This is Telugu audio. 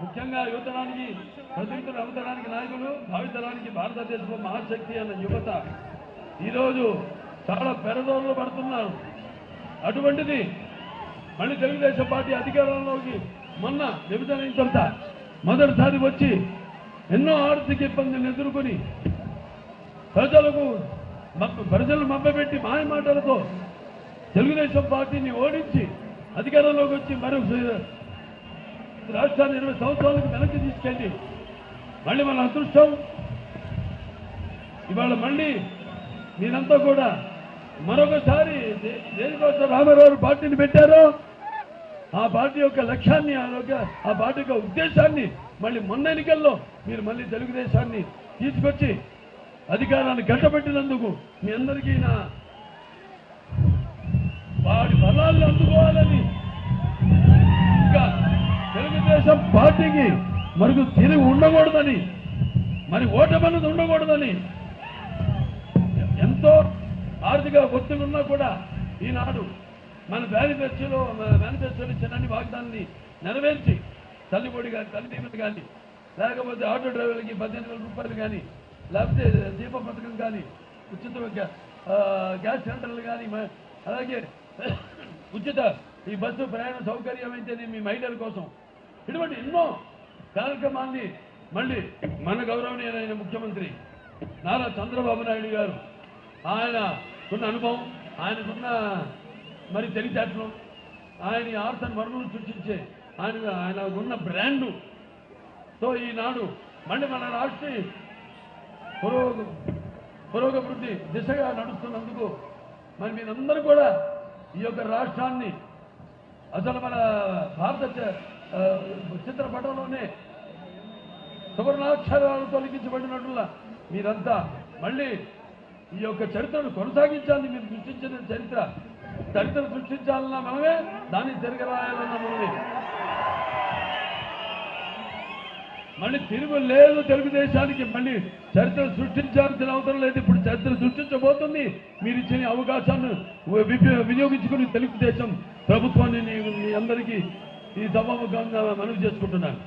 ముఖ్యంగా యువతరానికి ప్రతినిధులు నవతరానికి నాయకులు భావితరానికి భారతదేశంలో మహాశక్తి అన్న యువత ఈరోజు చాలా పెరదోళ్ళు పడుతున్నారు. అటువంటిది మళ్ళీ తెలుగుదేశం పార్టీ అధికారంలోకి మొన్న విభజన అయిన మొదటిసారి వచ్చి ఎన్నో ఆర్థిక ఇబ్బందులను ఎదుర్కొని ప్రజలకు మ- ప్రజలు మభ్యపెట్టి మాయ మాటలతో తెలుగుదేశం పార్టీని ఓడించి అధికారంలోకి వచ్చి మరొక రాష్ట్రాన్ని ఇరవై సంవత్సరాలకు వెనక్కి తీసుకెళ్ళి మళ్ళీ మన అదృష్టం. ఇవాళ మళ్ళీ మీరంతా కూడా మరొకసారి దేనికోసం రామారావు పార్టీని పెట్టారో ఆ పార్టీ యొక్క లక్ష్యాన్ని ఆ ఆ పార్టీ యొక్క ఉద్దేశాన్ని మళ్ళీ మొన్న ఎన్నికల్లో మీరు మళ్ళీ తెలుగుదేశాన్ని తీసుకొచ్చి అధికారాన్ని గట్టబెట్టినందుకు మీ అందరికీ నా వాడి ఫలాలను అందుకోవాలని పార్టీకి మరుగు తిరిగి ఉండకూడదని మరి ఓటమన్నది ఉండకూడదని ఎంతో ఆర్థిక ఒత్తిడి ఉన్నా కూడా ఈనాడు మన మేనిఫెస్టోలో మేనిఫెస్టోలో ఇచ్చిన అన్ని వాగ్దానాన్ని నెరవేర్చి తల్లిపొడి కానీ తల్లి దీవెన కానీ లేకపోతే ఆటో డ్రైవర్లకి పద్దెనిమిది వేల రూపాయలు కానీ లేకపోతే దీప పథకం కానీ ఉచిత గ్యాస్ సిలిండర్లు కానీ అలాగే ఉచిత ఈ బస్సు ప్రయాణ సౌకర్యం అయితే మీ మహిళల కోసం ఇటువంటి ఎన్నో కార్యక్రమాన్ని మళ్ళీ మన గౌరవనీయులైన ముఖ్యమంత్రి నారా చంద్రబాబు నాయుడు గారు ఆయన ఉన్న అనుభవం ఆయనకున్న మరి తెలివితేటలు ఆయన ఈ ఆర్తన్ వనరులు సృష్టించే ఆయన ఆయన ఉన్న బ్రాండు. సో ఈనాడు మళ్ళీ మన రాష్ట్ర పురోగ పురోగభివృద్ధి దిశగా నడుస్తున్నందుకు మరి మీరందరూ కూడా ఈ యొక్క రాష్ట్రాన్ని అసలు మన భారత చిత్రపటంలోనే సువర్ణాక్షరాలతో లిఖించబడినట్లుగా మీరంతా మళ్ళీ ఈ యొక్క చరిత్రను కొనసాగించాలని మీరు సృష్టించిన చరిత్ర. చరిత్ర సృష్టించాలన్నా మనమే దాన్ని తిరగరాయాలన్నా మనమే. మళ్ళీ తిరుగు లేదు తెలుగుదేశానికి మళ్ళీ చరిత్ర సృష్టించాల్సిన అవసరం లేదు. ఇప్పుడు చరిత్ర సృష్టించబోతుంది. మీరు ఇచ్చిన అవకాశాన్ని వినియోగించుకుని తెలుగుదేశం ప్రభుత్వాన్ని నీ- మీ అందరికీ ఈ సభాముఖంగా మనవి చేసుకుంటున్నాను.